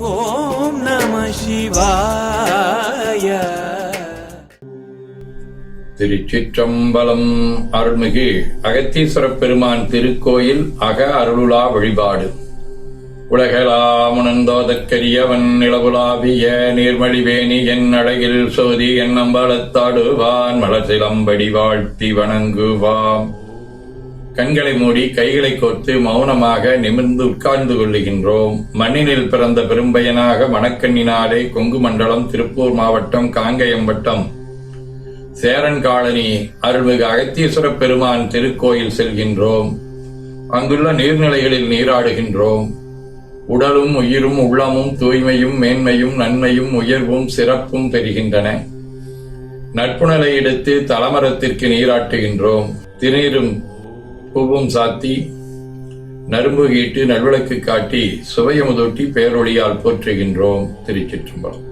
ஓம் நம சிவாய. திருச்சிற்றம்பலம் அருள்மிகு அகத்தீஸ்வரப் பெருமான் திருக்கோயில் அக அருளுலா வழிபாடு. உலகலாமுணந்தோதற்கரியவன் நிலவுலாவிய நீர்மழிவேணி என் அழகில் சோதி என் அம்பலத்தாடுவான். மலசிலம்படி வாழ்த்தி வணங்குவாம். கண்களை மூடி கைகளை கோர்த்து மௌனமாக நிமிர்ந்து உட்கார்ந்து கொள்ளுகின்றோம். மண்ணினில் பிறந்த பெரும்பயனாக மணக்கண்ணினாலே கொங்கு மண்டலம் திருப்பூர் மாவட்டம் காங்கயம்பட்டம் சேரன் காலனி அருள்மிகு அகத்தீஸ்வர பெருமான் திருக்கோயில் செல்கின்றோம். அங்குள்ள நீர்நிலைகளில் நீராடுகின்றோம். உடலும் உயிரும் உள்ளமும் தூய்மையும் மேன்மையும் நன்மையும் உயர்வும் சிறப்பும் பெறுகின்றன. நட்புணலை எடுத்து தலமரத்திற்கு நீராட்டுகின்றோம். திருநீரும் பூவும் சாத்தி நரும்பு கீட்டு நல்விளக்கு காட்டி சுவையமுதொட்டி பேரொழியால் போற்றுகின்றோம் திருச்சிற்றம்பலம்.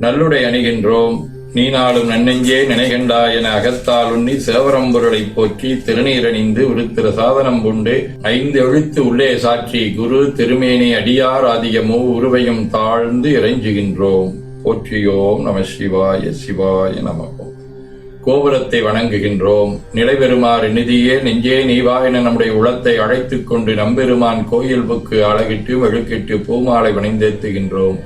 நல்லுடை அணிகின்றோம் நீ நாளும் நன்னெஞ்சே நினைகண்டா என அகத்தால் உண்ணி சேவரம்பொருளை போற்றி திருநீரணிந்து விருத்திர சாதனம் கொண்டு ஐந்து எழுத்து உள்ளே சாற்றி குரு திருமேனி அடியார் ஆதியமோ உருவையும் தாழ்ந்து இறைஞ்சுகின்றோம். போற்றியோம் நம சிவாய சிவாய நமகோம் கோபுரத்தை வணங்குகின்றோம். நிலைபெறுமாறு நிதியே நெஞ்சே நீவா என நம்முடைய உளத்தை அழைத்துக் கொண்டு நம்பெருமான் கோயில் புக்கு அழகிட்டு மெழுக்கிட்டு பூமாலை வணிந்தேத்துகின்றோம்.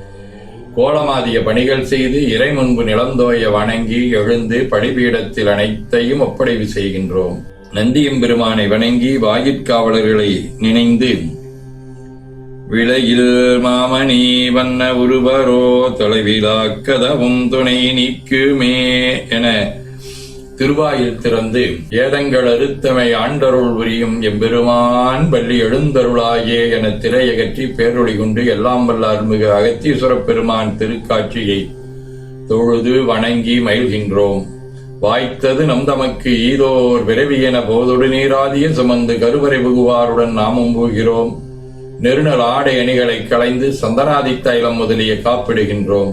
கோலமாதிய பணிகள் செய்து இறை முன்பு நிலந்தோய வணங்கி எழுந்து பணிபீடத்தில் அனைத்தையும் ஒப்படைவு செய்கின்றோம். நந்தியம் பெருமானை வணங்கி வாயிற்காவலர்களை நினைந்து விளையில் மாமணி வண்ண உருவரோ தொலைவிலா கதவும் துணை நீக்குமே என திருவாயில் திறந்து ஏதங்கள் அறுத்தமை ஆண்டருள் புரியும் எம்பெருமான் பள்ளி எழுந்தருளாயே என திரையகற்றி பேரொழி கொண்டு எல்லாம் வல்ல அருள்மிகு அகத்தீஸ்வரப் பெருமான் திருக்காட்சியை தொழுது வணங்கி மயில்கின்றோம் வாய்த்தது நம் தமக்கு ஈதோர் விரைவி என போதொடு நீராதிய சுமந்து கருவறை புகுவாருடன் நாமும் போகிறோம். நெருநல் ஆடை அணிகளை களைந்து சந்தனாதி தைலம் முதலிய காப்பிடுகின்றோம்.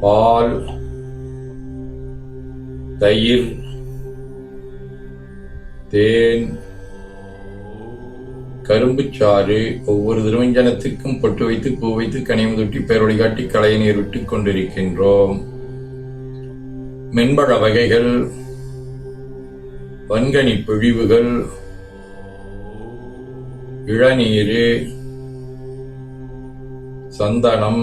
பால் தயிர் தேன் கரும்புச்சாறு ஒவ்வொரு திருவஞ்சனத்துக்கும் பொட்டு வைத்து பூ வைத்து கனிமுதொட்டி பேரொளி காட்டி கலையை நீர் விட்டுக் கொண்டிருக்கின்றோம். மென்பழ வகைகள் வன்கனி பிழிவுகள் இளநீரு சந்தனம்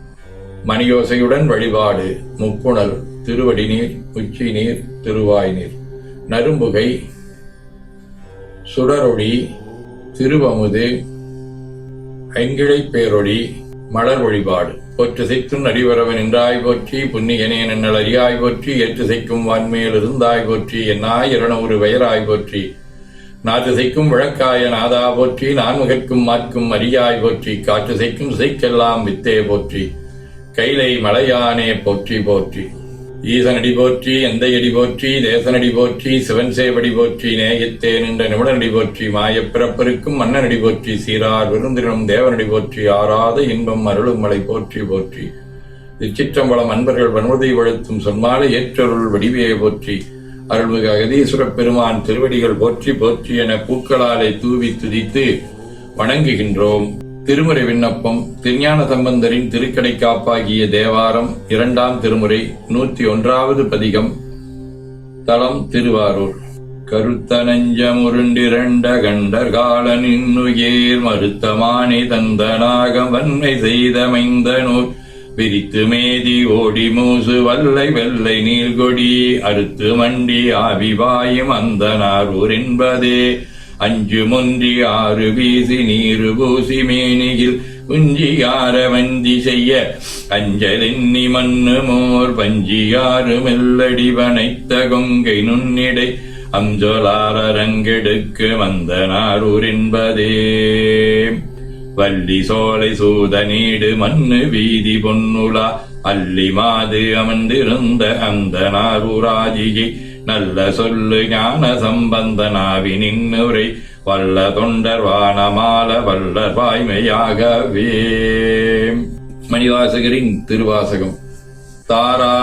மணியோசையுடன் வழிபாடு முப்புணர் திருவடி நீர் உச்சி நீர் திருவாய் நீர் நரும்புகை சுடரொளி திருவமுது ஐங்கிழை பேரொளி மலர் வழிபாடு. போற்று செய்க்கும் நடிவரவன் என்றாய் போற்றி புண்ணியனே நன்னல் அறியாய் போற்றி ஏற்று வான்மையில் இருந்தாய் போற்றி என்னாய் இருநூறு வயராய் போற்றி. நாற்றுசைக்கும் விளக்காய நாதா போற்றி நான்முகற்கும் மாற்கும் அரியாய் போற்றி காற்றுசைக்கும் சைக்கெல்லாம் வித்தே போற்றி. கைலை மலையானே போற்றி போற்றி. ஈசனடி போற்றி எந்தையடி போற்றி தேசனடி போற்றி சிவன் சேவடி போற்றி நேயத்தே நின்ற நிமிடனடி போற்றி மாயப் பிறப்பருக்கும் மன்னனடி போற்றி சீரார் விருந்தினும் தேவனடி போற்றி ஆறாத இன்பம் அருளும் மலை போற்றி போற்றி. இச்சிற்றம்பலம் அன்பர்கள் வன்முதை வழுத்தும் சொன்மாலை ஏற்றருள் வடிவே போற்றி. அருள்மிகு அகதீஸ்வரப் பெருமான் திருவடிகள் போற்றி போற்றி என பூக்களாலே தூவி துதித்து வணங்குகின்றோம். திருமுறை விண்ணப்பம் திருஞான சம்பந்தரின் திருக்கடை காப்பாகிய தேவாரம் இரண்டாம் திருமுறை நூற்றி ஒன்றாவது பதிகம் தலம் திருவாரூர். கருத்த நஞ்சம் உருண்டிரண்ட கண்டர் காலன் இன்னுயிர் மருத்தமானி தந்தனாக வன்மை செய்தமைந்த நூல். விரித்து மேதி ஓடி மூசு வல்லை வெள்ளை நீர்கொடி அறுத்து மண்டி ஆவிவாயும் அந்த என்பதே. அஞ்சு முன்றி ஆறு வீசி நீரு பூசி மேனியில் குஞ்சியார வந்தி செய்ய? அஞ்சலென்னி மண்ணு மோர் பஞ்சியாறு மெல்லடி வனைத்த கொங்கை நுண்ணிடை அஞ்சொலாரங்கெடுக்கு வந்த என்பதே. வள்ளி சோலை சூத நீடு மண்ணு வீதி பொன்னுலா அல்லி மாது அமர்ந்திருந்த அந்த நாரூராஜியை நல்ல சொல்லு ஞான சம்பந்தனாவி நின்னுரை. வல்ல தொண்டர் வானமால வல்ல வாய்மையாகவே. மணிவாசகரின் திருவாசகம். தாராருளுண்டின்றியே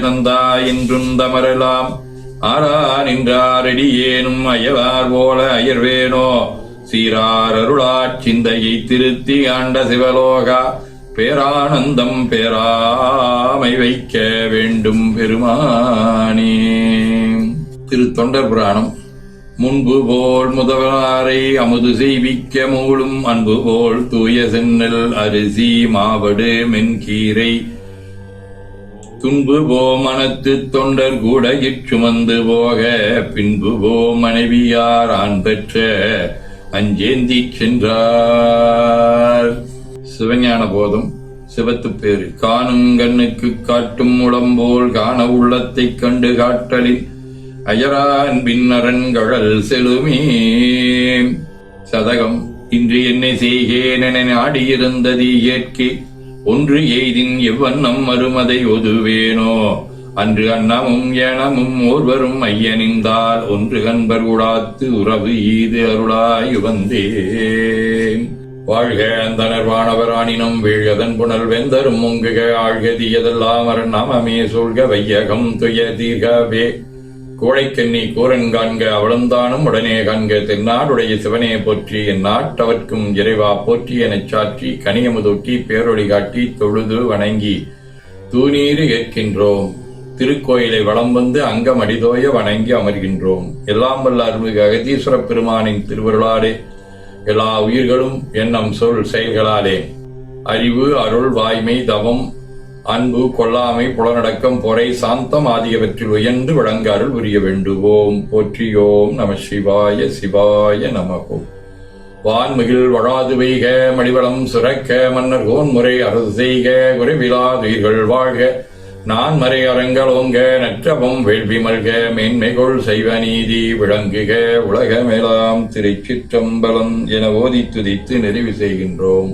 தந்தா என்றும் தமரலாம் ஆரா நின்றாரடியேனும் அயவார் போல அயர்வேனோ. சீரார் அருளாச் சிந்தையை திருத்தி ஆண்ட சிவலோகா. பேரானந்தம் பேராமை வைக்க வேண்டும் பெருமானே. திரு தொண்டர் புராணம். முன்பு போல் முதலாரை அமுது செய்விக்க மூளும் அன்பு போல் தூய சென்னல் அரிசி மாவடு மென்கீரை. துன்பு போ மனத்து தொண்டர் கூட இச்சுமந்து போக பின்பு போ மனைவியார் ஆண் பெற்ற அஞ்சேந்தி சென்றார். சிவஞான போதும் சிவத்து பேரு காணும் கண்ணுக்கு காட்டும் உடம்போல் காண உள்ளத்தைக் கண்டு காட்டலின் அயரான் பின்னரண்கழல் செலுமே சதகம் இன்று என்னை செய்கேன் என நாடியிருந்தது இயற்கை. ஒன்று எய்தின் எவ்வண்ணம் மறுமதை ஒதுவேனோ? அன்று அன்னமும் ஏனமும் ஓர்வரும் ஐயனிந்தால் ஒன்று கண்பர் உடாத்து உறவு ஈது அருளாய் வந்தேன். வாழ்க அந்த வானவராணினம் வீழ்கதன் புனல் வெந்தரும் முங்குக ஆழ்க தீயதெல்லாம் அரண் நாமமே சூழ்க வையகம் துய தீர்கவே கோழைக்கண்ணி கூரன் காண்க அவளந்தானும் உடனே காண்க தென்னாடுடைய சிவனே போற்றி என் நாட்டவர்க்கும் இறைவா போற்றி எனச் சாற்றி கனியமுதொட்டி பேரொழி காட்டி தொழுது வணங்கி தூநீறு ஏற்கின்றோம். திருக்கோயிலை வளம் வந்து அங்கம் அடிதோய வணங்கி அமர்கின்றோம். எல்லாம் வல்ல அருள்மிகு அகதீஸ்வர பெருமானின் திருவருளாடே எல்லா உயிர்களும் எண்ணம் சொல் செயல்களாலே. அறிவு அருள் வாய்மை தவம் அன்பு கொல்லாமை புலனடக்கம் பொறை சாந்தம் ஆகியவற்றில் உயர்ந்து விளங்க அருள் புரிய வேண்டுவோம். போற்றியோம் நம சிவாய சிவாய நமகோ. வான்மிகில் வழாது வைக மடிவளம் சுரக்க மன்னர் கோன்முறை அரசு செய்க குறைவிலாதுயிர்கள் வாழ்க. நான் மறை அரங்கலோங்க நற்றவம் வேள்வி மல்க மேன்மைகொள் செய்வ நீதி விளங்குக உலகமெல்லாம் திருச்சிற்றம்பலம் என ஓதி துதித்து நிறைவு செய்கின்றோம்.